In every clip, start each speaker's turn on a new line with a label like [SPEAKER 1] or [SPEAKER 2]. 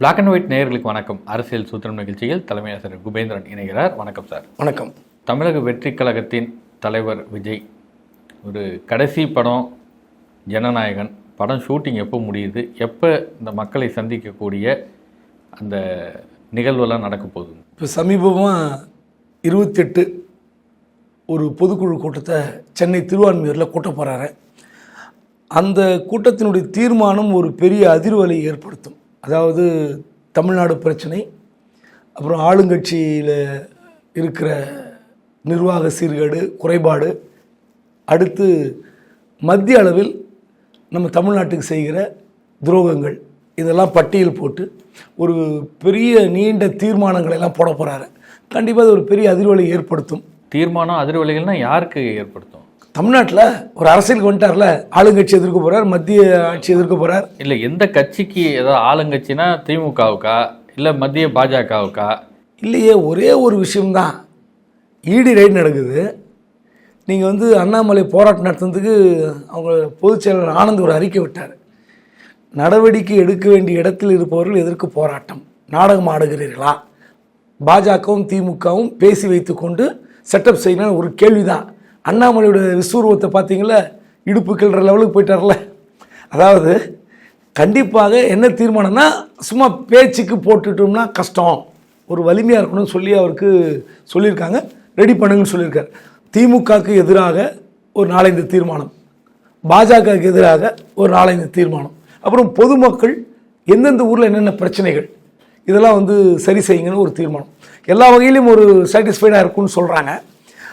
[SPEAKER 1] Black and white நேயர்களுக்கு வணக்கம். அரசியல் சூத்திரம் நிகழ்ச்சியில் தலைமை ஆசிரியர் குபேந்திரன் இணைகிறார். வணக்கம் சார்.
[SPEAKER 2] வணக்கம்.
[SPEAKER 1] தமிழக வெற்றி கழகத்தின் தலைவர் விஜய் ஒரு கடைசி படம் ஜனநாயகன். படம் ஷூட்டிங் எப்போ முடியுது? எப்போ இந்த மக்களை சந்திக்கக்கூடிய அந்த நிகழ்வெல்லாம் நடக்க போகுது?
[SPEAKER 2] இப்போ சமீபமாக இருபத்தெட்டு ஒரு பொதுக்குழு கூட்டத்தை சென்னை திருவான்மியூரில் கூட்ட போகிறாரு அந்த கூட்டத்தினுடைய தீர்மானம் ஒரு பெரிய அதிர்வலை ஏற்படுத்தும். அதாவது தமிழ்நாடு பிரச்சனை அப்புறம் ஆளுங்கட்சியில் இருக்கிற நிர்வாக சீர்கேடு குறைபாடு அடுத்து மத்திய அளவில் நம்ம தமிழ்நாட்டுக்கு செய்கிற துரோகங்கள் இதெல்லாம் பட்டியல் போட்டு ஒரு பெரிய நீண்ட தீர்மானங்களை எல்லாம் போட போகிறாரு கண்டிப்பாக அது ஒரு பெரிய அதிர்வலை ஏற்படுத்தும்.
[SPEAKER 1] தீர்மானம் அதிர்வலைகள்னால் யாருக்கு ஏற்படுத்தும்?
[SPEAKER 2] தமிழ்நாட்டில் ஒரு அரசியலுக்கு வந்துட்டார்ல ஆளுங்கட்சி எதிர்க்க போகிறார் மத்திய ஆட்சி எதிர்க்க போகிறார்
[SPEAKER 1] இல்லை எந்த கட்சிக்கு ஏதாவது ஆளுங்கட்சினா திமுகவுக்கா? இல்லை மத்திய பாஜகவுக்கா?
[SPEAKER 2] இல்லையே ஒரே ஒரு விஷயம்தான். ஈடி ரைட் நடக்குது. நீங்கள் வந்து அண்ணாமலை போராட்டம் நடத்துனதுக்கு அவங்க பொதுச் செயலாளர் ஆனந்த் ஒரு அறிக்கை விட்டார். நடவடிக்கை எடுக்க வேண்டிய இடத்தில் இருப்பவர்கள் எதற்கு போராட்டம். நாடகம் ஆடுகிறீர்களா? பாஜகவும் திமுகவும் பேசி வைத்துக்கொண்டு செட்டப் செய்யணும் ஒரு கேள்வி தான் அண்ணாமலையோட விஸ்வரூபத்தை பார்த்தீங்களா இடுப்பு கிள்ற லெவலுக்கு போயிட்டார்ல. அதாவது கண்டிப்பாக என்ன தீர்மானம்னா சும்மா பேச்சுக்கு போட்டுட்டோம்னா கஷ்டம். ஒரு வலிமையாக இருக்கணும்னு சொல்லி அவருக்கு சொல்லியிருக்காங்க. ரெடி பண்ணுங்கன்னு சொல்லியிருக்காரு. திமுகவுக்கு எதிராக ஒரு நாலஞ்சு தீர்மானம். பாஜகவுக்கு எதிராக ஒரு நாலஞ்சு தீர்மானம். அப்புறம் பொதுமக்கள் எந்தெந்த ஊரில் என்னென்ன பிரச்சனைகள் இதெல்லாம் வந்து சரி செய்யுங்கன்னு ஒரு தீர்மானம். எல்லா வகையிலும் ஒரு சாட்டிஸ்ஃபைடாக இருக்கும்னு சொல்கிறாங்க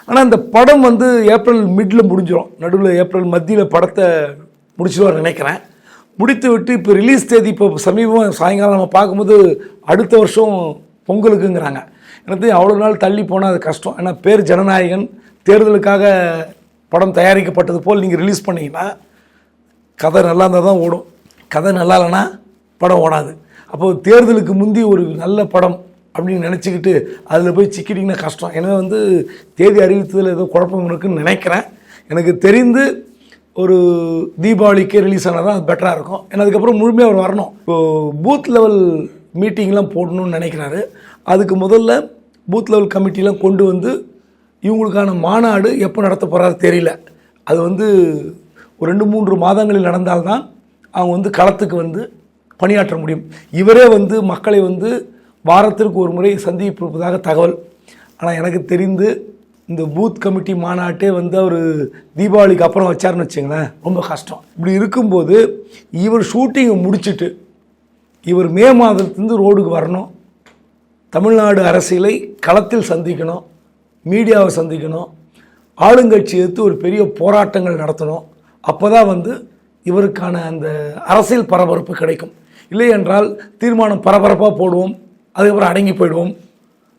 [SPEAKER 2] ஆனால் இந்த படம் வந்து ஏப்ரல் மிடில் முடிஞ்சிடும் நடுவில் ஏப்ரல் மத்தியில் படத்தை முடிச்சிடுவார் நினைக்கிறேன். முடித்து விட்டு இப்போ ரிலீஸ் தேதி இப்போ சமீபமாக சாயங்காலம் நம்ம பார்க்கும்போது அடுத்த வருஷம் பொங்கலுக்குங்கிறாங்க. எனக்கு அவ்வளோ நாள் தள்ளி போனால் அது கஷ்டம். ஏன்னா பேர் ஜனநாயகன் தேர்தலுக்காக படம் தயாரிக்கப்பட்டது போல் நீங்கள் ரிலீஸ் பண்ணிங்கன்னா கதை நல்லா இருந்தால் தான் ஓடும். கதை நல்லா இல்லைன்னா படம் ஓடாது. அப்போது தேர்தலுக்கு முந்தி ஒரு நல்ல படம் அப்படின்னு நினச்சிக்கிட்டு அதில் போய் சிக்கிட்டிங்கன்னா கஷ்டம். ஏன்னா வந்து தேதி அறிவித்ததில் ஏதோ குழப்பம் இருக்குன்னு நினைக்கிறேன். எனக்கு தெரிந்து ஒரு தீபாவளிக்கே ரிலீஸ் ஆனால் தான் அது பெட்டராக இருக்கும். ஏன்னா அதுக்கப்புறம் முழுமையாக அவர் வரணும். இப்போ பூத் லெவல் மீட்டிங்லாம் போடணும்னு நினைக்கிறாரு. அதுக்கு முதல்ல பூத் லெவல் கமிட்டிலாம் கொண்டு வந்து இவங்களுக்கான மாநாடு எப்போ நடத்த போகிறாரு தெரியல. அது வந்து ஒரு ரெண்டு மூன்று மாதங்களில் நடந்தால்தான் அவங்க வந்து களத்துக்கு வந்து பணியாற்ற முடியும். இவரே வந்து மக்களை வந்து வாரத்திற்கு ஒரு முறை சந்திப்பிருப்பதாக தகவல். ஆனால் எனக்கு தெரிந்து இந்த பூத் கமிட்டி மாநாட்டே வந்து அவர் தீபாவளிக்கு அப்புறம் வச்சாருன்னு வச்சுங்களேன் ரொம்ப கஷ்டம். இப்படி இருக்கும்போது இவர் ஷூட்டிங்கை முடிச்சிட்டு இவர் மே மாதத்துலேருந்து ரோடுக்கு வரணும். தமிழ்நாடு அரசியலை களத்தில் சந்திக்கணும். மீடியாவை சந்திக்கணும். ஆளுங்கட்சி எடுத்து ஒரு பெரிய போராட்டங்கள் நடத்தணும். அப்போ தான் வந்து இவருக்கான அந்த அரசியல் பரபரப்பு கிடைக்கும். இல்லை என்றால் தீர்மானம் பரபரப்பாக போடுவோம். அதுக்கப்புறம் அடங்கி போயிடுவோம்.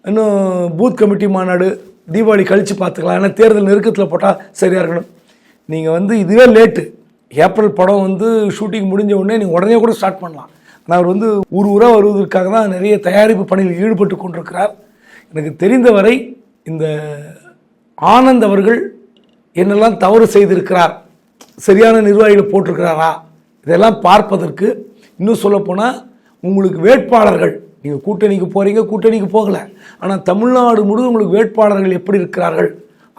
[SPEAKER 2] இன்னும் பூத் கமிட்டி மாநாடு தீபாவளி கழித்து பார்த்துக்கலாம். ஏன்னா தேர்தல் நெருக்கத்தில் போட்டால் சரியாக இருக்கணும். நீங்கள் வந்து இதுவே லேட்டு. ஏப்ரல் படம் வந்து ஷூட்டிங் முடிஞ்ச உடனே நீங்கள் உடனே கூட ஸ்டார்ட் பண்ணலாம். ஆனால் அவர் வந்து ஊர் ஊராக வருவதற்காக தான் நிறைய தயாரிப்பு பணியில் ஈடுபட்டு கொண்டிருக்கிறார். எனக்கு தெரிந்தவரை இந்த ஆனந்த் அவர்கள் என்னெல்லாம் தவறு செய்திருக்கிறார் சரியான நிர்வாகிகள் போட்டிருக்கிறாரா இதெல்லாம் பார்ப்பதற்கு இன்னும் சொல்லப்போனால் உங்களுக்கு வேட்பாளர்கள் நீங்கள் கூட்டணிக்கு போகிறீங்க கூட்டணிக்கு போகலை. ஆனால் தமிழ்நாடு முழுவதும் உங்களுக்கு வேட்பாளர்கள் எப்படி இருக்கிறார்கள்?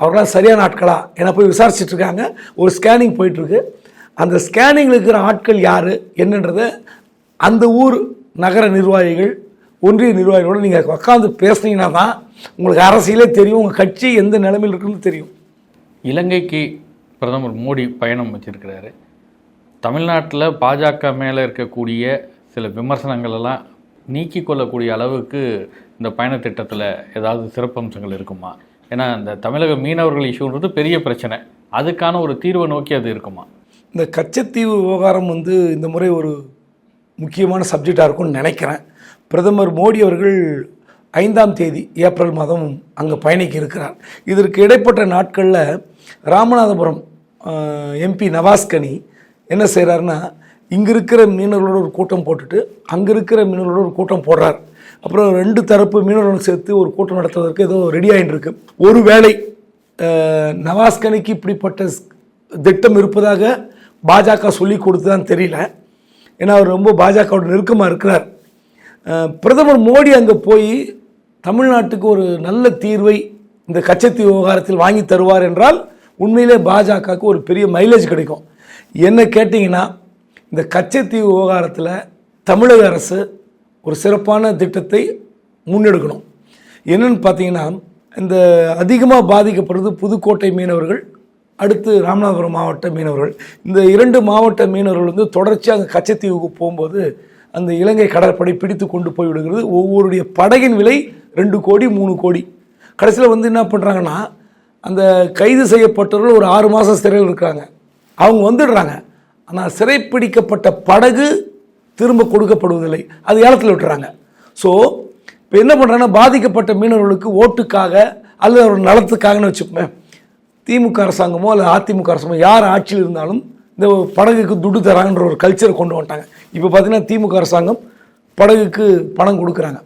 [SPEAKER 2] அவர்களாம் சரியான ஆட்களா? என போய் விசாரிச்சிட்ருக்காங்க ஒரு ஸ்கேனிங் போயிட்டுருக்கு. அந்த ஸ்கேனிங்கில் இருக்கிற ஆட்கள் யார்? என்னன்றதை அந்த ஊர் நகர நிர்வாகிகள் ஒன்றிய நிர்வாகிகளோடு நீங்கள் உட்காந்து பேசுனீங்கன்னா தான் உங்களுக்கு அரசியலே தெரியும். உங்கள் கட்சி எந்த நிலைமையில் இருக்குன்னு தெரியும்.
[SPEAKER 1] இலங்கைக்கு பிரதமர் மோடி பயணம் வச்சிருக்கிறாரு. தமிழ்நாட்டில் பாஜக மேலே இருக்கக்கூடிய சில விமர்சனங்கள் எல்லாம் நீக்கி கொள்ளக்கூடிய அளவுக்கு இந்த பயணத்திட்டத்தில் ஏதாவது சிறப்பம்சங்கள் இருக்குமா? ஏன்னா இந்த தமிழக மீனவர்கள் இஷ்யூன்றது பெரிய பிரச்சனை. அதுக்கான ஒரு தீர்வை நோக்கி அது இருக்குமா?
[SPEAKER 2] இந்த கச்சத்தீவு விவகாரம் வந்து இந்த முறை ஒரு முக்கியமான சப்ஜெக்டாக இருக்கும்னு நினைக்கிறேன். பிரதமர் மோடி அவர்கள் ஐந்தாம் தேதி ஏப்ரல் மாதம் அங்கே பயணிக்க இருக்கிறார். இதற்கு இடைப்பட்ட நாட்களில் ராமநாதபுரம் எம்பி நவாஸ்கனி என்ன செய்கிறாருன்னா இங்கே இருக்கிற மீனவர்களோட ஒரு கூட்டம் போட்டுட்டு அங்கே இருக்கிற மீனவர்களோட ஒரு கூட்டம் போடுறார். அப்புறம் ரெண்டு தரப்பு மீனவர்களும் சேர்த்து ஒரு கூட்டம் நடத்துவதற்கு ஏதோ ரெடி ஆகிட்டு ஒரு வேளை நவாஸ்கனிக்கு இப்படிப்பட்ட திட்டம் இருப்பதாக பாஜக சொல்லி கொடுத்துதான் தெரியல. ஏன்னா அவர் ரொம்ப பாஜகவோட நெருக்கமாக இருக்கிறார். பிரதமர் மோடி அங்கே போய் தமிழ்நாட்டுக்கு ஒரு நல்ல தீர்வை இந்த கச்சத்தீவு விவகாரத்தில் வாங்கி தருவார் என்றால் உண்மையிலே பாஜகவுக்கு ஒரு பெரிய மைலேஜ் கிடைக்கும். என்ன கேட்டிங்கன்னா இந்த கச்சத்தீவு விவகாரத்தில் தமிழக அரசு ஒரு சிறப்பான திட்டத்தை முன்னெடுக்கணும். என்னென்னு பார்த்தீங்கன்னா இந்த அதிகமாக பாதிக்கப்படுறது புதுக்கோட்டை மீனவர்கள் அடுத்து ராமநாதபுரம் மாவட்ட மீனவர்கள். இந்த இரண்டு மாவட்ட மீனவர்கள் வந்து தொடர்ச்சியாக அங்கே கச்சத்தீவுக்கு போகும்போது அந்த இலங்கை கடற்படை பிடித்து கொண்டு போய் விடுகிறது. ஒவ்வொருடைய படகின் விலை ரெண்டு கோடி மூணு கோடி. கடைசியில் வந்து என்ன பண்ணுறாங்கன்னா அந்த கைது செய்யப்பட்டவர்கள் ஒரு ஆறு மாதம் சிறையில் இருக்காங்க அவங்க வந்துடுறாங்க. ஆனால் சிறைப்பிடிக்கப்பட்ட படகு திரும்ப கொடுக்கப்படுவதில்லை. அது ஏலத்தில் விட்டுறாங்க. ஸோ இப்போ என்ன பண்ணுறாங்கன்னா பாதிக்கப்பட்ட மீனவர்களுக்கு ஓட்டுக்காக அல்லது ஒரு நலத்துக்காகன்னு வச்சுப்போமே திமுக அரசாங்கமோ அல்லது அதிமுக அரசாங்கமோ யார் ஆட்சியில் இருந்தாலும் இந்த படகுக்கு துட்டு தராங்கன்ற ஒரு கல்ச்சரை கொண்டு வந்துட்டாங்க. இப்போ பார்த்திங்கன்னா திமுக அரசாங்கம் படகுக்கு பணம் கொடுக்குறாங்க.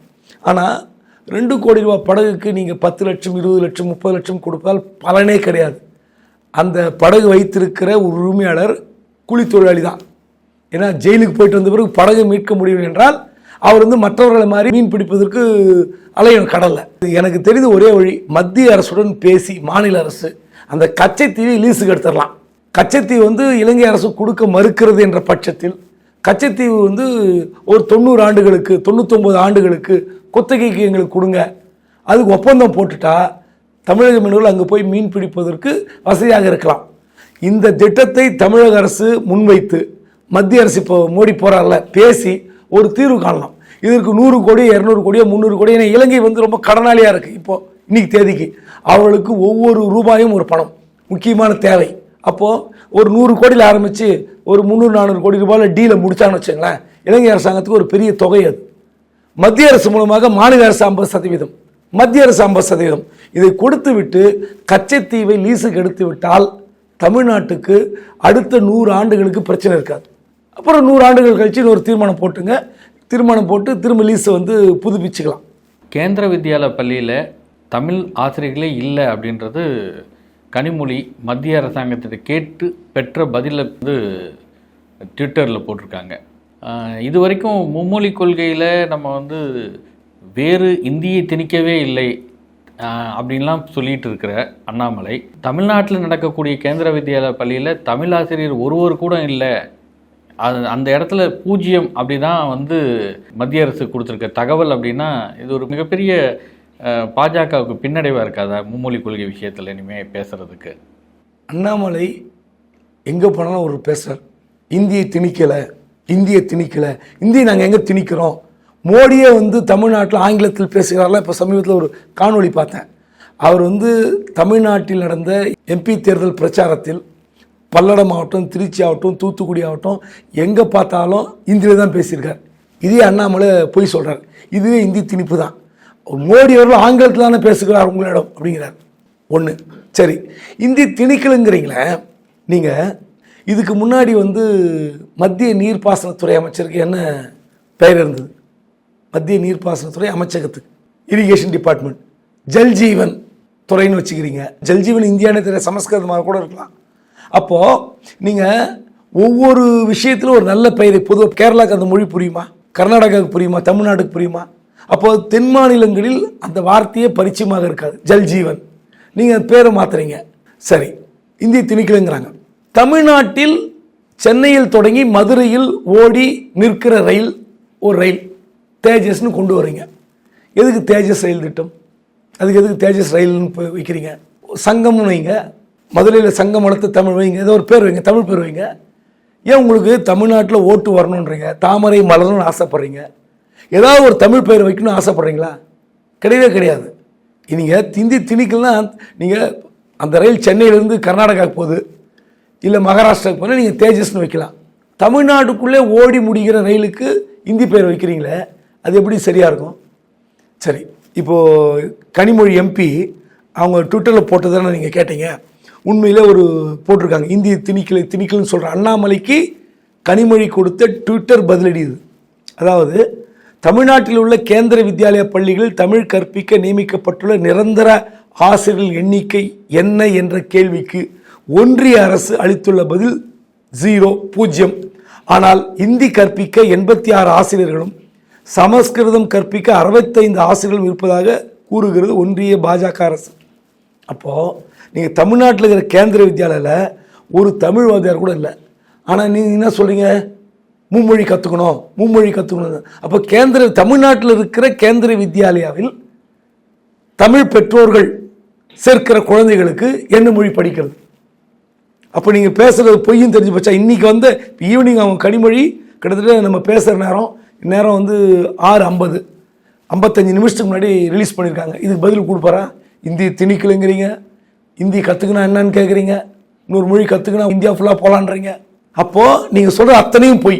[SPEAKER 2] ஆனால் ரெண்டு கோடி ரூபாய் படகுக்கு நீங்கள் பத்து லட்சம் இருபது லட்சம் முப்பது லட்சம் கொடுத்தால் பலனே கிடையாது. அந்த படகு வைத்திருக்கிற ஒரு உரிமையாளர் கூலி தொழிலாளி தான் ஏன்னா ஜெயிலுக்கு போயிட்டு வந்த பிறகு படகு மீட்க முடியும் என்றால் அவர் வந்து மற்றவர்களை மாதிரி மீன் பிடிப்பதற்கு அலையணும் கடலில். எனக்கு தெரிந்த ஒரே வழி மத்திய அரசுடன் பேசி மாநில அரசு அந்த கச்சைத்தீவை லீஸுக்கு எடுத்துடலாம். கச்சைத்தீவு வந்து இலங்கை அரசு கொடுக்க மறுக்கிறது என்ற பட்சத்தில் கச்சைத்தீவு வந்து ஒரு தொண்ணூறு ஆண்டுகளுக்கு தொண்ணூத்தொம்பது ஆண்டுகளுக்கு குத்தகைக்கு எங்களுக்கு கொடுங்க. அதுக்கு ஒப்பந்தம் போட்டுட்டா தமிழக மீனவர்கள் அங்கே போய் மீன் பிடிப்பதற்கு வசதியாக இருக்கலாம். இந்த திட்டத்தை தமிழக அரசு முன்வைத்து மத்திய அரசு இப்போ மோடி போறார்ல பேசி ஒரு தீர்வு காணலாம். இதற்கு நூறு கோடி இரநூறு கோடியோ முந்நூறு கோடி ஏன்னா இலங்கை வந்து ரொம்ப கடனாளியாக இருக்குது இப்போது இன்னைக்கு தேதிக்கு அவர்களுக்கு ஒவ்வொரு ரூபாயும் ஒரு பணம் முக்கியமான தேவை. அப்போது ஒரு நூறு கோடியில் ஆரம்பித்து ஒரு முந்நூறு நானூறு கோடி ரூபாயில் டீலை முடிச்சான்னு வச்சுங்களேன் இலங்கை அரசாங்கத்துக்கு ஒரு பெரிய தொகை அது. மத்திய அரசு மூலமாக மாநில அரசு ஐம்பது சதவீதம் மத்திய அரசு ஐம்பது சதவீதம். இதை கொடுத்து விட்டு கச்சத்தீவை லீஸுக்கு எடுத்து விட்டால் தமிழ்நாட்டுக்கு அடுத்த நூறு ஆண்டுகளுக்கு பிரச்சனை இருக்காது. அப்புறம் நூறு ஆண்டுகள் கழிச்சு ஒரு தீர்மானம் போட்டுங்க. தீர்மானம் போட்டு திரும்ப லீஸை வந்து புதுப்பிச்சுக்கலாம்.
[SPEAKER 1] கேந்திர வித்யாலய பள்ளியில் தமிழ் ஆசிரியர்களே இல்லை அப்படின்றது கனிமொழி மத்திய அரசாங்கத்திட்ட கேட்டு பெற்ற பதிலை வந்து ட்விட்டரில் போட்டிருக்காங்க. இது வரைக்கும் மும்மொழி கொள்கையில் நம்ம வந்து வேறு இந்தியை திணிக்கவே இல்லை அப்படின்லாம் சொல்லிட்டு இருக்கிற அண்ணாமலை தமிழ்நாட்டில் நடக்கக்கூடிய கேந்திர வித்யாலய பள்ளியில் தமிழ் ஆசிரியர் ஒருவர் கூட இல்லை. அது அந்த இடத்துல பூஜ்ஜியம் அப்படி தான் வந்து மத்திய அரசு கொடுத்துருக்க தகவல் அப்படின்னா இது ஒரு மிகப்பெரிய பாஜகவுக்கு பின்னடைவாக இருக்காதா மும்மொழி கொள்கை விஷயத்தில் இனிமேல் பேசுகிறதுக்கு
[SPEAKER 2] அண்ணாமலை எங்கே போனாலும் ஒரு பேசுகிறார் இந்தியை திணிக்கலை இந்தியை திணிக்கலை இந்தியை நாங்கள் எங்கே திணிக்கிறோம்? மோடியே வந்து தமிழ்நாட்டில் ஆங்கிலத்தில் பேசுகிறாரெல்லாம் இப்போ சமீபத்தில் ஒரு காணொளி பார்த்தேன். அவர் வந்து தமிழ்நாட்டில் நடந்த எம்பி தேர்தல் பிரச்சாரத்தில் பல்லடம் ஆகட்டும் திருச்சி ஆகட்டும் தூத்துக்குடி ஆகட்டும் எங்கே பார்த்தாலும் இந்தியில் தான் பேசியிருக்கார். இதே அண்ணாமலை பொய் சொல்கிறார் இதுவே இந்தி திணிப்பு தான். மோடி அவர்கள் ஆங்கிலத்தில் தானே பேசுகிறார் உங்களிடம் அப்படிங்கிறார். ஒன்று சரி. இந்தி திணிக்கலுங்கிறீங்களே நீங்கள் இதுக்கு முன்னாடி வந்து மத்திய நீர்ப்பாசனத்துறை அமைச்சருக்கு என்ன பெயர் இருந்தது? மத்திய நீர்ப்பாசனத்துறை அமைச்சகத்துக்கு. இரிகேஷன் டிபார்ட்மெண்ட் ஜல்ஜீவன் துறைன்னு வச்சுக்கிறீங்க. ஜல்ஜீவன் இந்தியானே தெரிய சமஸ்கிருதமாக கூட இருக்கலாம். அப்போது நீங்கள் ஒவ்வொரு விஷயத்திலும் ஒரு நல்ல பெயரை பொதுவாக கேரளாவுக்கு அந்த மொழி புரியுமா? கர்நாடகாவுக்கு புரியுமா? தமிழ்நாடுக்கு புரியுமா? அப்போ தென் மாநிலங்களில் அந்த வார்த்தையே பரிச்சயமாக இருக்காது. ஜல்ஜீவன். நீங்கள் பேரை மாத்துறீங்க. சரி. இந்திய திணிக்கலுங்கிறாங்க. தமிழ்நாட்டில் சென்னையில் தொடங்கி மதுரையில் ஓடி நிற்கிற ரயில் ஒரு ரயில். தேஜஸ்னு கொண்டு வர்றீங்க எதுக்கு தேஜஸ் ரயில் திட்டம்? அதுக்கு எதுக்கு தேஜஸ் ரயில்னு போய் வைக்கிறீங்க? சங்கம்னு வைங்க. மதுரையில் சங்கம் வளர்த்து தமிழ் வைங்க. ஏதோ ஒரு பேர் வைங்க தமிழ் பேர் வைங்க. ஏன் உங்களுக்கு தமிழ்நாட்டில் ஓட்டு வரணுன்றீங்க தாமரை மலரணும்னு ஆசைப்பட்றீங்க. ஏதாவது ஒரு தமிழ் பெயர் வைக்கணும்னு ஆசைப்பட்றீங்களா? கிடையவே கிடையாது. நீங்கள் திந்தி திணிக்கலாம் நீங்கள் அந்த ரயில் சென்னையிலேருந்து கர்நாடகாவுக்கு போகுது. இல்லை மகாராஷ்டிராவுக்கு போனால் நீங்கள் தேஜஸ்னு வைக்கலாம். தமிழ்நாட்டுக்குள்ளே ஓடி முடிகிற ரயிலுக்கு இந்தி பெயர் வைக்கிறீங்களே அது எப்படி சரியாக இருக்கும்? சரி இப்போது கனிமொழி எம்பி அவங்க ட்விட்டரில் போட்டதானே நீங்கள் கேட்டீங்க. உண்மையில் ஒரு போட்டிருக்காங்க. இந்திய திணிக்கலை திணிக்கல்னு சொல்கிற அண்ணாமலைக்கு கனிமொழி கொடுத்த ட்விட்டர் பதிலடி இது. அதாவது தமிழ்நாட்டில் உள்ள கேந்திர வித்யாலய பள்ளிகளில் தமிழ் கற்பிக்க நியமிக்கப்பட்டுள்ள நிரந்தர ஆசிரியர்கள் எண்ணிக்கை என்ன என்ற கேள்விக்கு ஒன்றிய அரசு அளித்துள்ள பதில் ஜீரோ பூஜ்ஜியம். ஆனால் இந்தி கற்பிக்க எண்பத்தி ஆறு ஆசிரியர்களும் சமஸ்கிருதம் கற்பிக்க அறுபத்தைந்து ஆசிரியர்கள் இருப்பதாக கூறுகிறது ஒன்றிய பாஜக அரசு. அப்போது நீங்கள் தமிழ்நாட்டில் இருக்கிற கேந்திர வித்யாலயில் ஒரு தமிழ் வாத்தியார் கூட இல்லை. ஆனால் நீங்கள் என்ன சொல்கிறீங்க மும்மொழி கற்றுக்கணும் மும்மொழி கற்றுக்கணும் அப்போ கேந்திர தமிழ்நாட்டில் இருக்கிற கேந்திர வித்யாலயாவில் தமிழ் பெற்றோர்கள் சேர்க்கிற குழந்தைகளுக்கு என்ன மொழி படிக்கிறது? அப்போ நீங்கள் பேசுகிறது பொய்யும் தெரிஞ்சு போச்சா? இன்றைக்கி வந்து ஈவினிங் அவங்க கனிமொழி கிட்டத்தட்ட நம்ம பேசுகிற நேரம் நேரம் வந்து ஆறு ஐம்பது. ஐம்பத்தஞ்சு நிமிஷத்துக்கு முன்னாடி ரிலீஸ் பண்ணியிருக்காங்க இதுக்கு பதில் கொடுப்பாரா? இந்தி திணிக்கலைங்கிறீங்க. இந்தி கற்றுக்கினா என்னன்னு கேட்குறீங்க இன்னொரு மொழி கற்றுக்கினா இந்தியா ஃபுல்லாக போகலான்றீங்க அப்போது நீங்கள் சொல்கிற அத்தனையும் பொய்.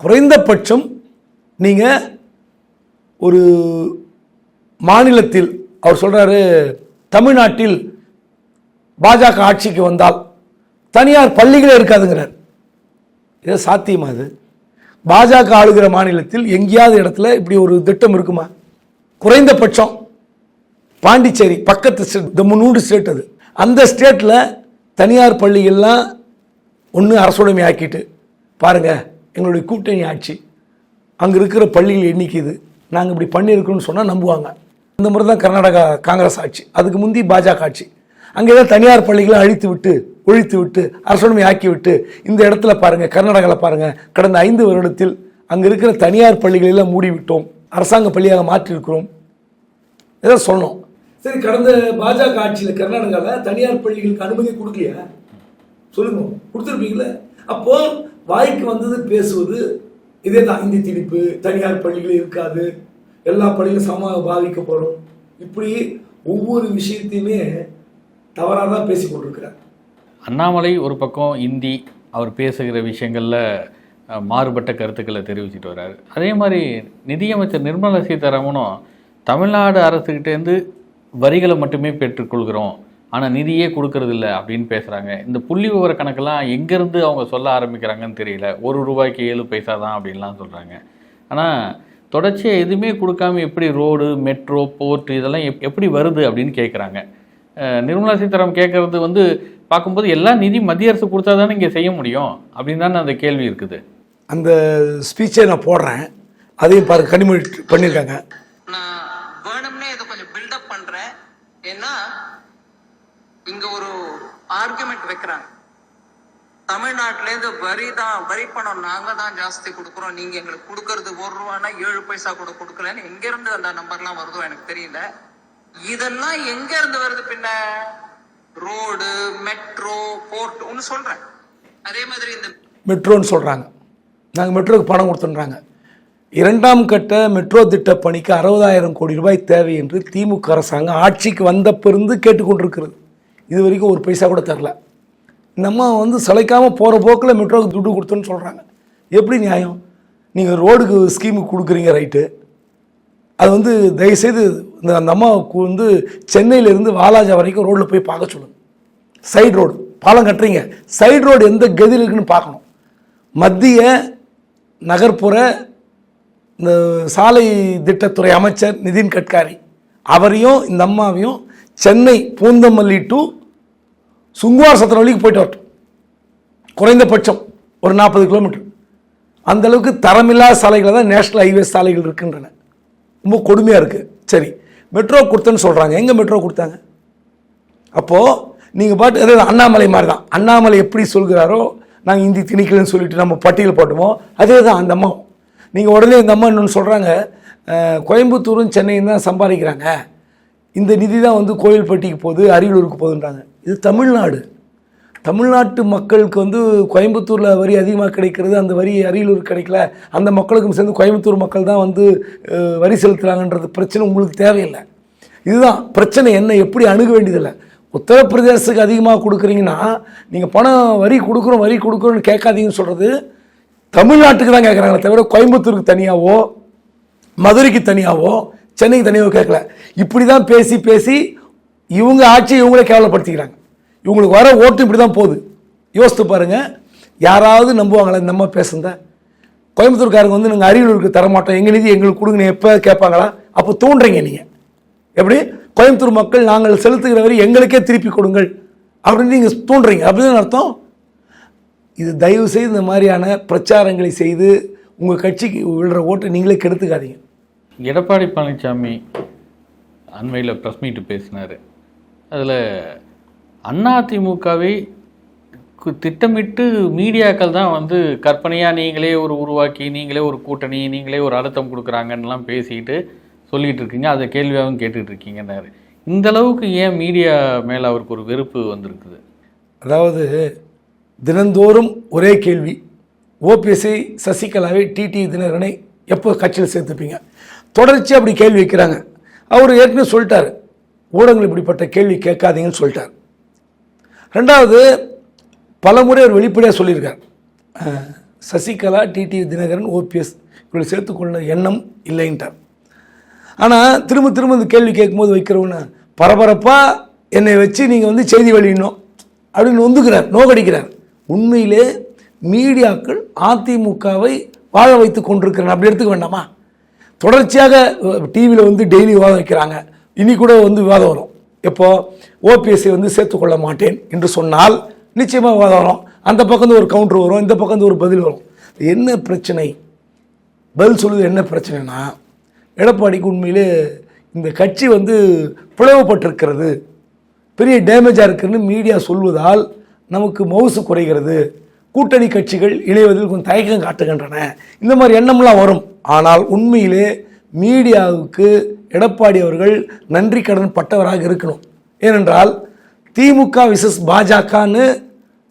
[SPEAKER 2] குறைந்தபட்சம் நீங்கள் ஒரு மாநிலத்தில் அவர் சொல்கிறாரு தமிழ்நாட்டில் பாஜக ஆட்சிக்கு வந்தால் தனியார் பள்ளிகளே இருக்காதுங்கிறார். இது சாத்தியமா அது? பாஜக ஆளுகிற மாநிலத்தில் எங்கேயாவது இடத்துல இப்படி ஒரு திட்டம் இருக்குமா? குறைந்தபட்சம் பாண்டிச்சேரி பக்கத்து ஸ்டேட் இந்த முன்னூறு ஸ்டேட் அது. அந்த ஸ்டேட்டில் தனியார் பள்ளிகள்லாம் ஒன்று அரசுடைமை ஆக்கிட்டு பாருங்கள் எங்களுடைய கூட்டணி ஆட்சி. அங்கே இருக்கிற பள்ளிகள் எண்ணிக்கை இது நாங்கள் இப்படி பண்ணியிருக்கோம்னு சொன்னால் நம்புவாங்க. இந்த முறை தான் கர்நாடகா காங்கிரஸ் ஆட்சி. அதுக்கு முந்தி பாஜக ஆட்சி. அங்கே தான் தனியார் பள்ளிகளை அழித்து விட்டு ஒழித்து விட்டு அரசுடைமை இந்த இடத்துல பாருங்கள் கர்நாடகாவில் பாருங்கள் கடந்த ஐந்து வருடத்தில் அங்கே இருக்கிற தனியார் பள்ளிகளெல்லாம் மூடிவிட்டோம். அரசாங்க பள்ளியாக மாற்றிருக்கிறோம் இதை சொன்னோம். சரி கடந்த பாஜக ஆட்சியில் கர்நாடகாவில் தனியார் பள்ளிகளுக்கு அனுமதி கொடுக்கலையா? சொல்லுங்க கொடுத்துருப்பீங்களே? அப்போ வாய்க்கு வந்தது பேசுவது இதே தான் இந்தி திணிப்பு தனியார் பள்ளிகள் இருக்காது எல்லா பள்ளிகளும் சமமாக பாதிக்கப்படும். இப்படி ஒவ்வொரு விஷயத்தையுமே தவறாக தான் பேசி கொண்டிருக்கிறார்
[SPEAKER 1] அண்ணாமலை ஒரு பக்கம் இந்தி அவர் பேசுகிற விஷயங்களில் மாறுபட்ட கருத்துக்களை தெரிவிச்சிட்டு வர்றாரு. அதே மாதிரி நிதியமைச்சர் நிர்மலா சீதாராமனும் தமிழ்நாடு அரசுக்கிட்டேருந்து வரிகளை மட்டுமே பெற்றுக்கொள்கிறோம். ஆனால் நிதியே கொடுக்கறதில்ல அப்படின்னு பேசுகிறாங்க இந்த புள்ளி விவர கணக்கெல்லாம் எங்கேருந்து அவங்க சொல்ல ஆரம்பிக்கிறாங்கன்னு தெரியல. ஒரு ரூபாய்க்கு ஏழு பைசா தான் அப்படின்லாம் சொல்கிறாங்க ஆனால் தொடர்ச்சியாக எதுவுமே கொடுக்காம எப்படி ரோடு மெட்ரோ போர்ட் இதெல்லாம் எப் எப்படி வருது அப்படின்னு கேட்குறாங்க நிர்மலா சீதாராமன் கேட்குறது வந்து பார்க்கும்போது எல்லா நிதி மத்திய அரசு கொடுத்தா தானே இங்கே செய்ய முடியும்? அப்படின்னு தானே அந்த கேள்வி இருக்குது.
[SPEAKER 2] அந்த ஸ்பீச்சை நான் போடுறேன். அதையும் பாருங்க கனிமொழி பண்ணியிருக்காங்க.
[SPEAKER 3] நான் வேணும்னே இதை கொஞ்சம் பில்டப் பண்றேன். ஏன்னா இங்க ஒரு ஆர்குமெண்ட் வைக்கிறாங்க. தமிழ்நாட்டுல இருந்து வரி தான் வரி பணம் நாங்க தான் ஜாஸ்தி கொடுக்குறோம். நீங்க எங்களுக்கு கொடுக்கறது ஒரு ரூபானா ஏழு பைசா கூட கொடுக்கலன்னு எங்க இருந்து அந்த நம்பர்லாம் வருதோ எனக்கு தெரியல. இதெல்லாம் எங்க இருந்து வருது பின்ன? ரோடு மெட்ரோ போர்ட் ஒன்று சொல்கிறேன் அதே மாதிரி இந்த
[SPEAKER 2] மெட்ரோன்னு சொல்கிறாங்க நாங்கள் மெட்ரோக்கு பணம் கொடுத்துன்றாங்க. இரண்டாம் கட்ட மெட்ரோ திட்ட பணிக்கு அறுபதாயிரம் கோடி ரூபாய் தேவை என்று திமுக அரசாங்கம் ஆட்சிக்கு வந்த பிறந்து கேட்டுக்கொண்டிருக்கிறது. இது வரைக்கும் ஒரு பைசா கூட தரல. நம்ம வந்து சளைக்காமல் போகிற போக்கில் மெட்ரோவுக்கு துட்டு கொடுத்தோன்னு சொல்கிறாங்க எப்படி நியாயம்? நீங்கள் ரோடுக்கு ஸ்கீமுக்கு கொடுக்குறீங்க ரைட்டு அது வந்து தயவுசெய்து இந்த அந்த அம்மாவுக்கு வந்து சென்னையிலேருந்து வாலாஜா வரைக்கும் ரோட்டில் போய் பார்க்க சொல்லுங்கள் சைடு ரோடு. பாலம் கட்டுறீங்க. சைடு ரோடு எந்த கதியில் இருக்குன்னு பார்க்கணும். மத்திய நகர்ப்புற இந்த சாலை திட்டத்துறை அமைச்சர் நிதின் கட்காரி அவரையும் இந்த அம்மாவையும் சென்னை பூந்தமல்லி டு சுங்குவார் சத்திரம் வழிக்கு போயிட்டு வரட்டும். குறைந்தபட்சம் ஒரு நாற்பது கிலோமீட்டர். அந்தளவுக்கு தரமில்லா தரமில்லாத சாலைகள் தான் நேஷனல் ஹைவே சாலைகள் இருக்கின்றன. ரொம்ப கொடுமையாக இருக்குது சரி மெட்ரோ கொடுத்தேன்னு சொல்கிறாங்க எங்கே மெட்ரோ கொடுத்தாங்க? அப்போது நீங்கள் பாட்டு அதாவது அண்ணாமலை மாதிரி தான் அண்ணாமலை எப்படி சொல்கிறாரோ நாங்கள் இந்தி திணிக்கலன்னு சொல்லிட்டு நம்ம பட்டியல் போட்டுவோம். அதே தான் அந்த அம்மா நீங்கள் உடனே இந்த அம்மா இன்னொன்று சொல்கிறாங்க கோயம்புத்தூரும் சென்னையும் தான் சம்பாதிக்கிறாங்க. இந்த நிதி தான் வந்து கோயில்பட்டிக்கு போகுது அரியலூருக்கு போகுதுன்றாங்க. இது தமிழ்நாடு. தமிழ்நாட்டு மக்களுக்கு வந்து கோயம்புத்தூரில் வரி அதிகமாக கிடைக்கிறது அந்த வரி அரியலூர் கிடைக்கல. அந்த மக்களுக்கும் சேர்ந்து கோயம்புத்தூர் மக்கள் தான் வந்து வரி செலுத்துகிறாங்கன்றது பிரச்சனை உங்களுக்கு தேவையில்லை. இதுதான் பிரச்சனை. என்ன எப்படி அணுக வேண்டியதில்லை. உத்தரப்பிரதேசத்துக்கு அதிகமாக கொடுக்குறீங்கன்னா நீங்கள் பணம் வரி கொடுக்குறோம் வரி கொடுக்குறோன்னு கேட்காதீங்கன்னு சொல்கிறது தமிழ்நாட்டுக்கு தான் கேட்குறாங்களே தவிர கோயம்புத்தூருக்கு தனியாகவோ மதுரைக்கு தனியாகவோ சென்னைக்கு தனியாகவோ கேட்கல. இப்படி தான் பேசி பேசி இவங்க ஆட்சியை இவங்களே கேவலப்படுத்திக்கிறாங்க. இவங்களுக்கு வர ஓட்டு இப்படி தான் போகுது. யோசித்து பாருங்கள் யாராவது நம்புவாங்களா? இந்த அம்மா பேசுனத கோயம்புத்தூர்காரங்க வந்து நாங்கள் அரியலூருக்கு தரமாட்டோம். எங்கள் நிதி எங்களுக்கு கொடுங்க எப்போ கேட்பாங்களா? அப்போ தூண்டுறீங்க நீங்கள் எப்படி? கோயம்புத்தூர் மக்கள் நாங்கள் செலுத்துகிற வரை எங்களுக்கே திருப்பி கொடுங்கள். அப்படின்னு நீங்கள் தூண்டுறீங்க அப்படின்னு அர்த்தம்? இது தயவு செய்து இந்த மாதிரியான பிரச்சாரங்களை செய்து உங்கள் கட்சிக்கு விழுற ஓட்டை நீங்களே கெடுத்துக்காதீங்க.
[SPEAKER 1] எடப்பாடி பழனிசாமி அண்மையில் ப்ரெஸ் மீட்டு பேசினார். அதில் அதிமுகவை கு- திட்டமிட்டு மீடியாக்கள் தான் வந்து கற்பனையாக நீங்களே ஒரு உருவாக்கி நீங்களே ஒரு கூட்டணி நீங்களே ஒரு அழுத்தம் கொடுக்குறாங்கன்னெலாம் பேசிக்கிட்டு சொல்லிகிட்டு இருக்கீங்க. அதை கேள்வியாகவும் கேட்டுக்கிட்டு இருக்கீங்கன்னாரு. இந்த அளவுக்கு ஏன் மீடியா மேலே அவருக்கு ஒரு வெறுப்பு வந்திருக்குது?
[SPEAKER 2] அதாவது தினந்தோறும் ஒரே கேள்வி. ஓபிஎஸ்சி சசிகலாவை டிடி தினகரனை எப்போ கட்சியில் சேர்த்துப்பீங்க? தொடர்ச்சி அப்படி கேள்வி வைக்கிறாங்க. அவர் ஏற்கனவே சொல்லிட்டார். ஊடகங்கள் இப்படிப்பட்ட கேள்வி கேட்காதீங்கன்னு சொல்லிட்டார். ரெண்டாவது பலமுறை அவர் வெளிப்படையாக சொல்லியிருக்கார். சசிகலா டிடி தினகரன் ஓபிஎஸ் இவர்களை சேர்த்துக்கொள்ள எண்ணம் இல்லைன்ட்டார். ஆனால் திரும்ப திரும்ப இந்த கேள்வி கேட்கும்போது வைக்கிறவன பரபரப்பாக என்னை வச்சு நீங்கள் வந்து செய்தி வெளியிடணும் அப்படின்னு ஒந்துக்கிறார் நோகடிக்கிறார். உண்மையிலே மீடியாக்கள் அதிமுகவை வாழ வைத்து கொண்டிருக்கிறேன் அப்படி எடுத்துக்க வேண்டாமா? தொடர்ச்சியாக டிவியில் வந்து டெய்லி விவாதம் வைக்கிறாங்க. இனி கூட வந்து விவாதம் வரும். இப்போது ஓபிஎஸ்சி வந்து சேர்த்துக்கொள்ள மாட்டேன் என்று சொன்னால் நிச்சயமாக வரும் அந்த பக்கம் வந்து ஒரு கவுண்டர் வரும் இந்த பக்கம் வந்து ஒரு பதில் வரும். என்ன பிரச்சனை? பதில் சொல்லுது என்ன பிரச்சனைனா எடப்பாடிக்கு உண்மையிலே இந்த கட்சி வந்து பிளவுபட்டிருக்கிறது. பெரிய டேமேஜாக இருக்குதுன்னு மீடியா சொல்வதால் நமக்கு மவுசு குறைகிறது. கூட்டணி கட்சிகள் இணைவதில் கொஞ்சம் தயக்கம் காட்டுகின்றன. இந்த மாதிரி எண்ணம்லாம் வரும். ஆனால் உண்மையிலே மீடியாவுக்கு எடப்பாடி அவர்கள் நன்றி கடன் பட்டவராக இருக்கணும். ஏனென்றால் திமுக விசஸ் பாஜகன்னு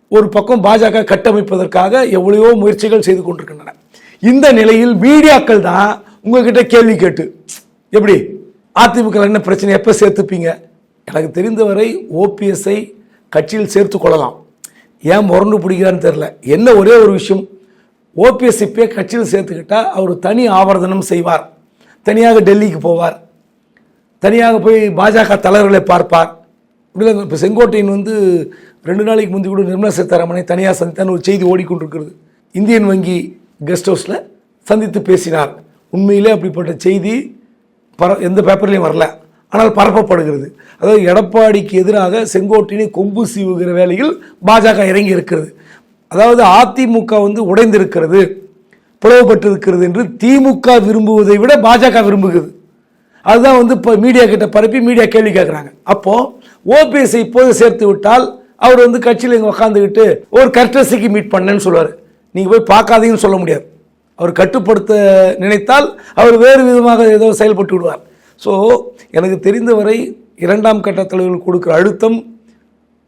[SPEAKER 2] ஒரு பக்கம் பாஜக கட்டமைப்பதற்காக எவ்வளையோ முயற்சிகள் செய்து கொண்டிருக்கின்றன. இந்த நிலையில் மீடியாக்கள் தான் உங்ககிட்ட கேள்வி கேட்டு எப்படி அதிமுக என்ன பிரச்சனை எப்போ சேர்த்துப்பீங்க? எனக்கு தெரிந்தவரை ஓபிஎஸ்ஐ கட்சியில் சேர்த்து கொள்ளலாம். ஏன் முரண்டு பிடிக்கிறான்னு தெரில என்ன ஒரே ஒரு விஷயம் ஓபிஎஸ் இப்பே கட்சியில் சேர்த்துக்கிட்டால் அவர் தனி ஆவர்த்தனம் செய்வார். தனியாக டெல்லிக்கு போவார். தனியாக போய் பாஜக தலைவர்களை பார்ப்பார். இப்படி இப்போ செங்கோட்டையன் வந்து ரெண்டு நாளைக்கு முந்தி கூட நிர்மலா சீதாராமனை தனியாக சந்தித்தான்னு ஒரு செய்தி ஓடிக்கொண்டிருக்கிறது. இந்தியன் வங்கி கெஸ்ட் ஹவுஸில் சந்தித்து பேசினார். உண்மையிலே அப்படிப்பட்ட செய்தி பர எந்த பேப்பர்லேயும் வரல. ஆனால் பரப்பப்படுகிறது. அதாவது எடப்பாடிக்கு எதிராக செங்கோட்டையனை கொம்பு சீவுகிற வேலையில் பாஜக இறங்கி இருக்கிறது அதாவது அதிமுக வந்து உடைந்திருக்கிறது. பிளவுபட்டிருக்கிறது என்று திமுக விரும்புவதை விட பாஜக விரும்புகிறது. அதுதான் வந்து இப்போ மீடியா கிட்ட பரப்பி மீடியா கேள்வி கேட்குறாங்க அப்போது ஓபிஎஸ் இப்போது சேர்த்து விட்டால் அவர் வந்து கட்சியில் இங்கே உக்காந்துக்கிட்டு ஒரு கர்டசிக்கு மீட் பண்ணேன்னு சொல்லுவார். நீங்கள் போய் பார்க்காதீங்கன்னு சொல்ல முடியாது. அவர் கட்டுப்படுத்த நினைத்தால் அவர் வேறு விதமாக ஏதோ செயல்பட்டு விடுவார். ஸோ எனக்கு தெரிந்தவரை இரண்டாம் கட்ட தலைவர்கள் கொடுக்குற அழுத்தம்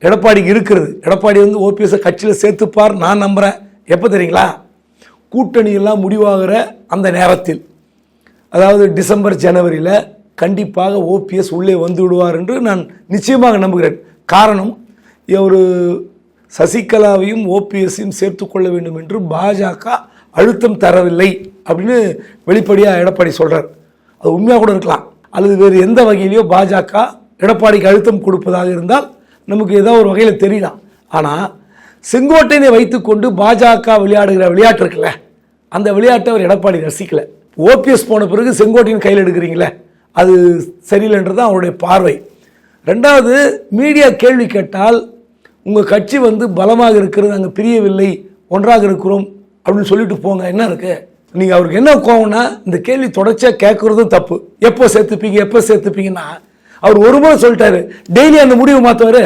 [SPEAKER 2] எடப்பாடிக்கு இருக்கிறது. எடப்பாடி வந்து ஓபிஎஸ்ஸை கட்சியில் சேர்த்துப்பார் நான் நம்புகிறேன் எப்போ தெரியுங்களா? கூட்டணியெல்லாம் முடிவாகிற அந்த நேரத்தில் அதாவது டிசம்பர் ஜனவரியில் கண்டிப்பாக ஓபிஎஸ் உள்ளே வந்து விடுவார் என்று நான் நிச்சயமாக நம்புகிறேன். காரணம் ஒரு சசிகலாவையும் ஓபிஎஸ்ஸையும் சேர்த்து கொள்ள வேண்டும் என்று பாஜக அழுத்தம் தரவில்லை அப்படின்னு வெளிப்படையாக எடப்பாடி சொல்கிறார் அது உண்மையாக கூட இருக்கலாம். அல்லது வேறு எந்த வகையிலையோ பாஜக எடப்பாடிக்கு அழுத்தம் கொடுப்பதாக இருந்தால் நமக்கு ஏதோ ஒரு வகையில் தெரியலாம். ஆனால் செங்கோட்டையினை வைத்துக்கொண்டு பாஜக விளையாடுகிற விளையாட்டு இருக்குல்ல அந்த விளையாட்டை அவர் எடப்பாடி ரசிக்கல. ஓபிஎஸ் போன பிறகு செங்கோட்டையின் கையில் எடுக்கிறீங்களே அது சரியில்லைன்றது தான் அவருடைய பார்வை. ரெண்டாவது மீடியா கேள்வி கேட்டால் உங்கள் கட்சி வந்து பலமாக இருக்கிறது அங்கே பிரியவில்லை ஒன்றாக இருக்கிறோம் அப்படின்னு சொல்லிட்டு போங்க என்ன இருக்குது நீங்கள் அவருக்கு என்ன கோவம்னா இந்த கேள்வி தொடர்ச்சியாக கேட்குறதும் தப்பு. எப்போ சேர்த்துப்பீங்க எப்போ சேர்த்துப்பீங்கன்னா அவர் ஒரு முறை சொல்லிட்டாரு டெய்லி அந்த முடிவு மாற்றுவார்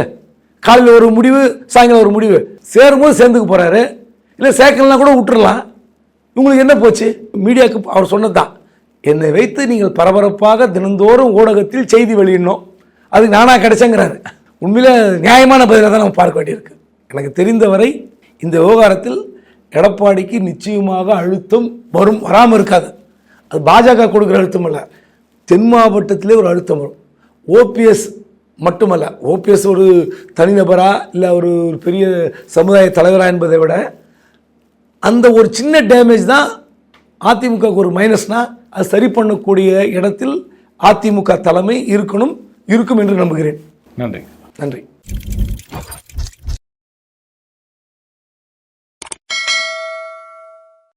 [SPEAKER 2] காலையில் ஒரு முடிவு சாயங்காலம் ஒரு முடிவு. சேரும்போது சேர்ந்துக்க போகிறாரு இல்லை சேர்க்கலாம் கூட விட்டுறலாம். உங்களுக்கு என்ன போச்சு? மீடியாவுக்கு அவர் சொன்னது தான் என்னை வைத்து நீங்கள் பரபரப்பாக தினந்தோறும் ஊடகத்தில் செய்தி வெளியிடணும். அதுக்கு நானாக கிடைச்சேங்கிறாரு. உண்மையில் நியாயமான பதிலாக தான் நம்ம பார்க்க வேண்டியிருக்கு. எனக்கு தெரிந்தவரை இந்த விவகாரத்தில் எடப்பாடிக்கு நிச்சயமாக அழுத்தம் வரும் வராமல் இருக்காது. அது பாஜக கொடுக்குற அழுத்தம் அல்ல. தென் மாவட்டத்திலே ஒரு அழுத்தம் வரும். ஓபிஎஸ் மட்டுமல்ல ஓபிஎஸ் ஒரு தனிநபரா இல்லை ஒரு ஒரு பெரிய சமுதாய தலைவரா என்பதை விட அந்த ஒரு சின்ன டேமேஜ் தான் அதிமுகவுக்கு ஒரு மைனஸ்னா அது சரி பண்ணக்கூடிய இடத்தில் அதிமுக தலைமை இருக்கணும் இருக்கும் என்று நம்புகிறேன்.
[SPEAKER 1] நன்றி.
[SPEAKER 2] நன்றி.